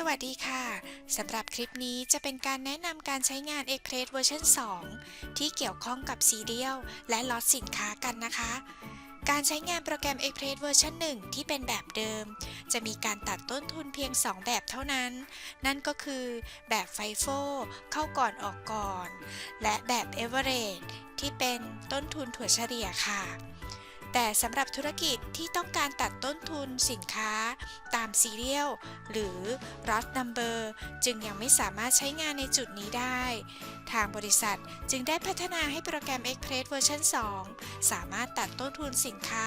สวัสดีค่ะ สำหรับคลิปนี้จะเป็นการแนะนำการใช้งาน Express เวอร์ชัน2ที่เกี่ยวข้องกับซีเรียลและล็อตสินค้ากันนะคะ การใช้งานโปรแกรม Express เวอร์ชัน1ที่เป็นแบบเดิม จะมีการตัดต้นทุนเพียง 2 แบบเท่านั้น นั่นก็คือแบบไฟโฟเข้าก่อนออกก่อน และแบบ Average ที่เป็นต้นทุนถั่วเฉลี่ยค่ะ แต่สำหรับธุรกิจที่ต้องการตัดต้นทุนสินค้า ตามซีเรียลหรือ Lot Number จึงยังไม่สามารถใช้งานในจุดนี้ได้ ทางบริษัทจึงได้พัฒนาให้โปรแกรม Express เวอร์ชัน2 สามารถตัดต้นทุนสินค้า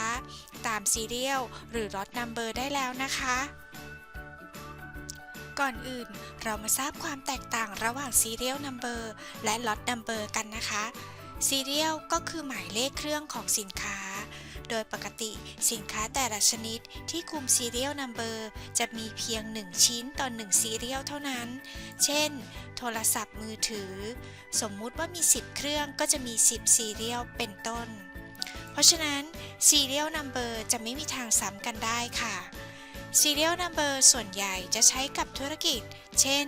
ตามซีเรียลหรือ Lot Number ได้แล้วนะคะก่อนอื่นเรามาทราบความแตกต่างระหว่าง Serial Number และ Lot Number กันนะคะ Serial ก็คือหมายเลขเครื่องของสินค้า โดยปกติสินค้าแต่ละชนิดที่คุม Serial Number จะมีเพียง 1 ชิ้นต่อ1 Serial เท่านั้น เช่น โทรศัพท์มือถือ สมมุติว่ามี 10 เครื่องก็จะมี 10 Serial เป็นต้น เพราะฉะนั้น Serial Number จะไม่มีทางซ้ำกันได้ค่ะ Serial Number ส่วนใหญ่จะใช้กับธุรกิจ เช่น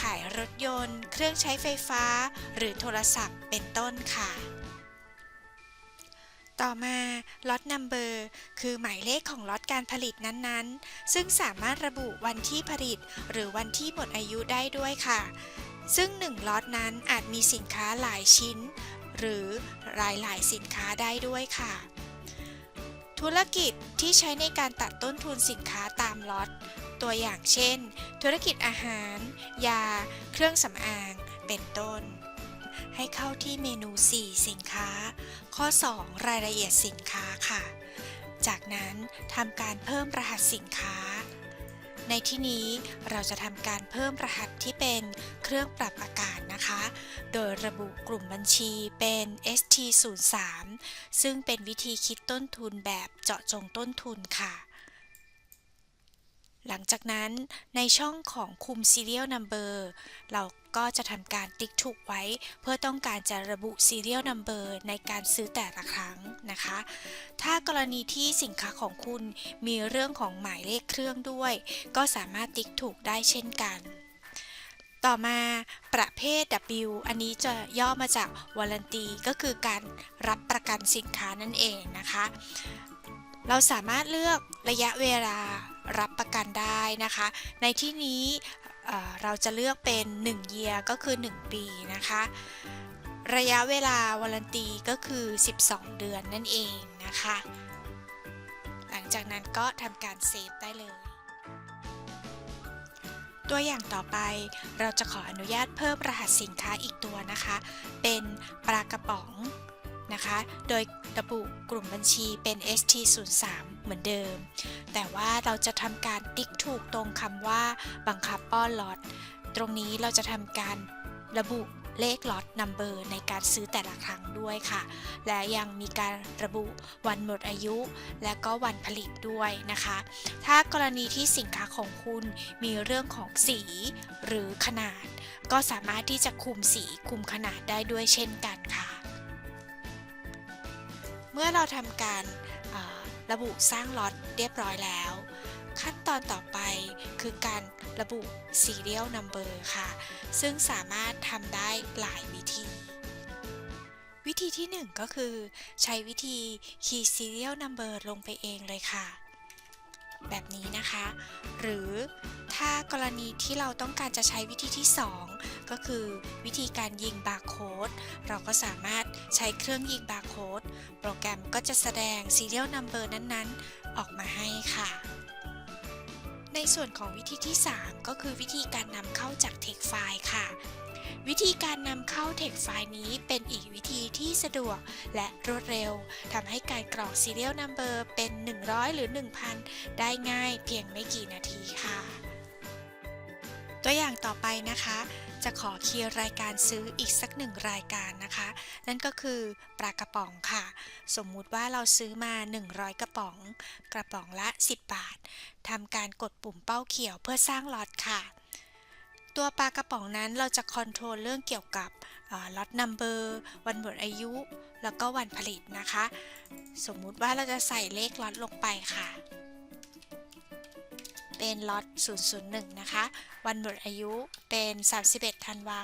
ขายรถยนต์ เครื่องใช้ไฟฟ้า หรือโทรศัพท์เป็นต้นค่ะ ต่อมา Lot Number คือหมายเลขของล็อตการผลิตนั้นๆ ซึ่งสามารถระบุวันที่ผลิต หรือวันที่หมดอายุได้ด้วยค่ะ ซึ่ง 1ล็อตนั้นอาจมีสินค้าหลายชิ้น หรือหลายๆ สินค้าได้ด้วยค่ะ ธุรกิจที่ใช้ในการตัดต้นทุนสินค้าตามล็อต ตัวอย่างเช่น ธุรกิจอาหาร ยา เครื่องสำอาง เป็นต้น ให้เข้าที่เมนู 4 สินค้า ข้อ 2 รายละเอียดสินค้าค่ะ จากนั้นทำการเพิ่มรหัสสินค้า ในที่นี้เราจะทำการเพิ่มรหัสที่เป็นเครื่องปรับอากาศนะคะ โดยระบุกลุ่มบัญชีเป็น ST03 ซึ่งเป็นวิธีคิดต้นทุนแบบเจาะจงต้นทุนค่ะหลังจากนั้นในช่องของคุม Serial Number เรา ก็จะทำการติ๊กถูกไว้ เพื่อต้องการจะระบุ Serial Number ในการซื้อแต่ละครั้งนะคะ ถ้ากรณีที่สินค้าของคุณมีเรื่องของหมายเลขเครื่องด้วย ก็สามารถติ๊กถูกได้เช่นกัน ต่อมาประเภท W อันนี้จะย่อมาจาก Warranty ก็คือการรับประกันสินค้านั่นเองนะคะ เราสามารถเลือกระยะเวลารับประกันได้นะคะ ในที่นี้ เราจะเลือกเป็น1 year ก็คือ 1 ปีนะคะ ระยะเวลาวารันตีก็คือ 12 เดือนนั่นเองนะคะ หลังจากนั้นก็ทำการเซฟได้เลย ตัวอย่างต่อไปเราจะขออนุญาตเพิ่มรหัสสินค้าอีกตัวนะคะ เป็นปลากระป๋อง นะคะ โดยระบุกลุ่มบัญชีเป็น ST03 เหมือนเดิม แต่ว่าเราจะทำการติ๊กถูกตรงคำว่าบังคับป้อนล็อต ตรงนี้เราจะทำการระบุเลขล็อตนัมเบอร์ในการซื้อแต่ละครั้งด้วยค่ะ และยังมีการระบุวันหมดอายุ และก็วันผลิตด้วยนะคะ ถ้ากรณีที่สินค้าของคุณมีเรื่องของสีหรือขนาด ก็สามารถที่จะคุมสีคุมขนาดได้ด้วยเช่นกัน เมื่อเราทำการระบุสร้างล็อตเรียบร้อยแล้ว ขั้นตอนต่อไปคือการระบุ serial number ค่ะ ซึ่งสามารถทำได้หลายวิธี วิธีที่ 1 ก็คือ ใช้วิธี key serial number ลงไปเองเลยค่ะ แบบนี้นะคะ หรือถ้ากรณีที่เราต้องการจะใช้วิธีที่ 2 ก็คือวิธีการยิงบาร์โค้ดเราก็สามารถใช้เครื่องยิงบาร์โค้ดโปรแกรมก็จะแสดง serial number นั้นๆ ออกมาให้ค่ะ ในส่วนของวิธีที่ 3 ก็คือวิธีการนำเข้าจาก text file ค่ะ วิธีการนำเข้า text file นี้เป็นอีกวิธีที่สะดวกและรวดเร็วทำให้การกรอก serial number เป็น 100 หรือ 1000 ได้ง่ายเพียงไม่กี่นาทีค่ะ ตัวอย่างต่อไปนะคะ จะขอเคลียร์รายการซื้ออีกสักหนึ่งรายการนะคะ นั่นก็คือปลากระป๋องค่ะ สมมุติว่าเราซื้อมา 100 กระป๋อง กระป๋องละ 10 บาททำการกดปุ่มเป้าเขียวเพื่อสร้างล็อตค่ะ ตัวปลากระป๋องนั้นเราจะคอนโทรลเรื่องเกี่ยวกับล็อตนัมเบอร์วันหมดอายุ แล้วก็วันผลิตนะคะ สมมุติว่าเราจะใส่เลขล็อตลงไปค่ะ เป็นล็อต 001 นะคะ วันหมดอายุเป็น 31ธันวา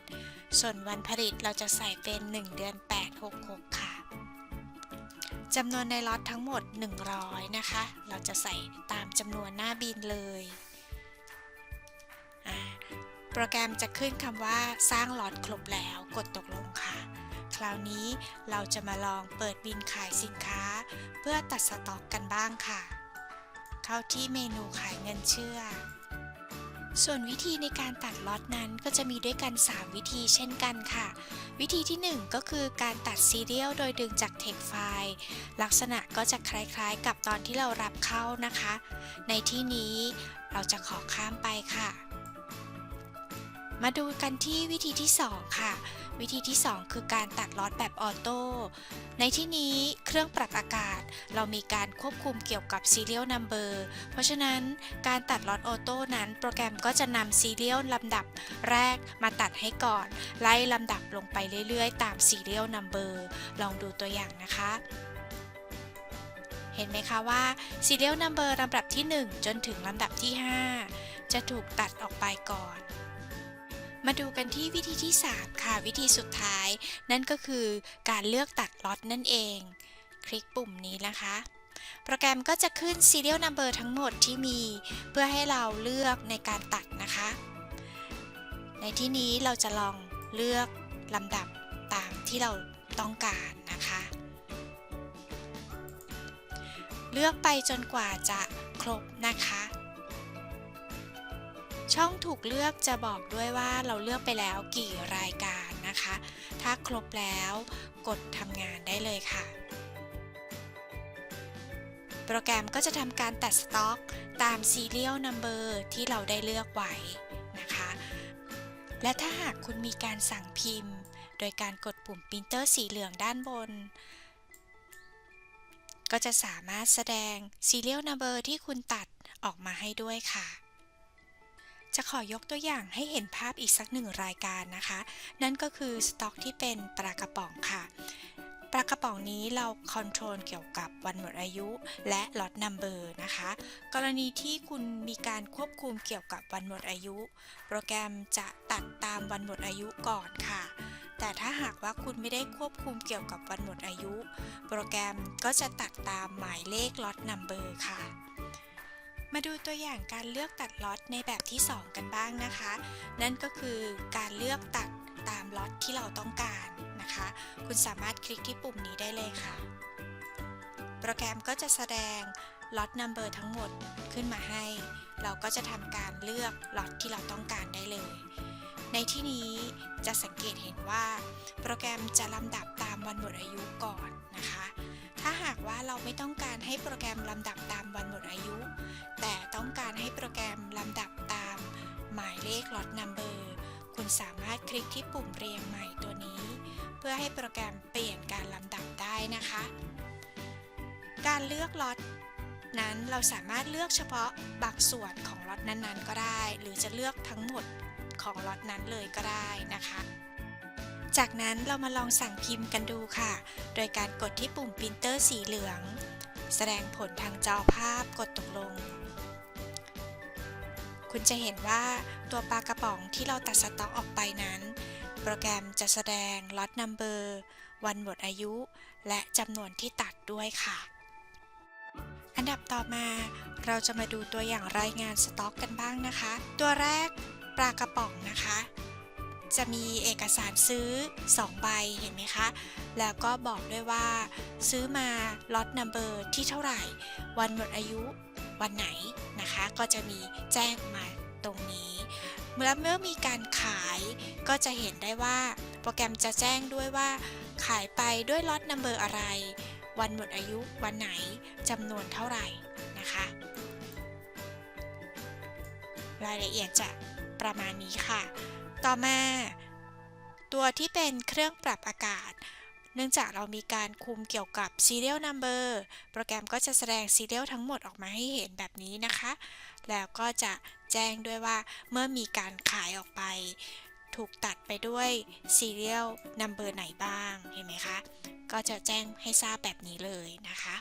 67 ส่วนวันผลิตเราจะใส่เป็น 1 เดือน 8 66 ค่ะจำนวนในล็อตทั้งหมด 100 นะคะ เราจะใส่ตามจำนวนหน้าบินเลย โปรแกรมจะขึ้นคำว่าสร้างล็อตครบแล้วกดตกลงค่ะ คราวนี้เราจะมาลองเปิดบินขายสินค้า เพื่อตัดสต็อกกันบ้างค่ะ เข้าที่เมนูขายเงินเชื่อ ส่วนวิธีในการตัดล็อตนั้นก็จะมีด้วยกัน 3 วิธีเช่นกันค่ะ วิธีที่ 1 ก็คือการตัดซีเรียลโดยดึงจากเทคไฟล์ลักษณะก็จะคล้ายๆ กับตอนที่เรารับเข้านะคะ ในที่นี้เราจะขอข้ามไปค่ะ มาดูกันที่วิธีที่ 2 ค่ะ วิธีที่ 2 คือการตัดล็อตแบบออโต้ ในที่นี้เครื่องปรับอากาศ เรามีการควบคุมเกี่ยวกับ Serial Number เพราะฉะนั้นการตัดล็อตออโต้นั้น โปรแกรมก็จะนำ Serial ลำดับแรกมาตัดให้ก่อน ไล่ลำดับลงไปเรื่อยๆ ตาม Serial Number ลองดูตัวอย่างนะคะเห็นไหมคะว่า Serial Number ลำดับที่ 1 จนถึงลำดับที่ 5 จะถูกตัดออกไปก่อน มาดูกันที่วิธีที่ 3 ค่ะ วิธีสุดท้าย นั่นก็คือการเลือกตัดล็อตนั่นเอง คลิกปุ่มนี้นะคะ โปรแกรมก็จะขึ้น serial number ทั้งหมดที่มี เพื่อให้เราเลือกในการตัดนะคะ ในที่นี้เราจะลองเลือกลำดับตามที่เราต้องการนะคะ เลือกไปจนกว่าจะครบนะคะ ช่องถูกเลือกจะบอกด้วยว่าเราเลือกไปแล้วกี่รายการนะคะ ถ้าครบแล้วกดทำงานได้เลยค่ะ โปรแกรมก็จะทำการตัดสต็อกตาม Serial Number ที่เราได้เลือกไว้นะคะ และถ้าหากคุณมีการสั่งพิมพ์ โดยการกดปุ่มปรินเตอร์สีเหลืองด้านบน ก็จะสามารถแสดง Serial Number ที่คุณตัดออกมาให้ด้วยค่ะ จะขอยกตัวอย่างให้เห็นภาพอีกสักหนึ่งรายการนะคะ นั่นก็คือสต็อกที่เป็นปลากระป๋องค่ะปลากระป๋องนี้เราคอนโทรลเกี่ยวกับวันหมดอายุและล็อตนัมเบอร์นะคะ กรณีที่คุณมีการควบคุมเกี่ยวกับวันหมดอายุ โปรแกรมจะตัดตามวันหมดอายุก่อนค่ะ แต่ถ้าหากว่าคุณไม่ได้ควบคุมเกี่ยวกับวันหมดอายุ โปรแกรมก็จะตัดตามหมายเลขล็อตนัมเบอร์ค่ะ มาดูตัวอย่างการเลือกตัดล็อตในแบบที่ 2 กันบ้างนะคะ นั่นก็คือการเลือกตัดตามล็อตที่เราต้องการนะคะ คุณสามารถคลิกที่ปุ่มนี้ได้เลยค่ะ โปรแกรมก็จะแสดงล็อตนัมเบอร์ทั้งหมดขึ้นมาให้ เราก็จะทำการเลือกล็อตที่เราต้องการได้เลย ในที่นี้จะสังเกตเห็นว่า โปรแกรมจะลำดับตามวันหมดอายุก่อนนะคะ ถ้าหากว่าเราไม่ต้องการให้โปรแกรมลำดับตามวันหมดอายุ แต่ต้องการให้โปรแกรมลำดับตาม หมายเลขล็อตนัมเบอร์คุณสามารถคลิกที่ปุ่มเรียงใหม่ตัวนี้ เพื่อให้โปรแกรมเปลี่ยนการลำดับได้นะคะ การเลือกล็อตนั้นเราสามารถเลือกเฉพาะบางส่วนของล็อตนั้นๆ ก็ได้ หรือจะเลือกทั้งหมดของล็อตนั้นเลยก็ได้นะคะ จากนั้นเรามาลองสั่งพิมพ์กันดูค่ะ โดยการกดที่ปุ่มปรินเตอร์สีเหลือง แสดงผลทางจอภาพกดตกลง คุณจะเห็นว่าตัวปลากระป๋องที่เราตัดสต็อกออกไปนั้น โปรแกรมจะแสดงล็อตนัมเบอร์วันหมดอายุ และจำนวนที่ตัดด้วยค่ะ อันดับต่อมาเราจะมาดูตัวอย่างรายงานสต็อกกันบ้างนะคะ ตัวแรกปลากระป๋องนะคะ จะมีเอกสารซื้อ 2 ใบเห็นไหมคะ แล้วก็บอกด้วยว่า ซื้อมาล็อตนัมเบอร์ที่เท่าไหร่ วันหมดอายุวันไหนนะคะ ก็จะมีแจ้งมาตรงนี้เมื่อเมื่อมีการขายก็จะเห็นได้ว่า โปรแกรมจะแจ้งด้วยว่า ขายไปด้วยล็อตนัมเบอร์อะไร วันหมดอายุวันไหนจำนวนเท่าไหร่นะคะ รายละเอียดจะประมาณนี้ค่ะ ต่อมา ตัวที่เป็นเครื่องปรับอากาศ เนื่องจากเรามีการคุมเกี่ยวกับ serial number โปรแกรมก็จะแสดง serial ทั้งหมดออกมาให้เห็นแบบนี้นะคะ แล้วก็จะแจ้งด้วยว่าเมื่อมีการขายออกไป ถูกตัดไปด้วย serial number ไหนบ้าง เห็นไหมคะ ก็จะแจ้งให้ทราบแบบนี้เลยนะคะ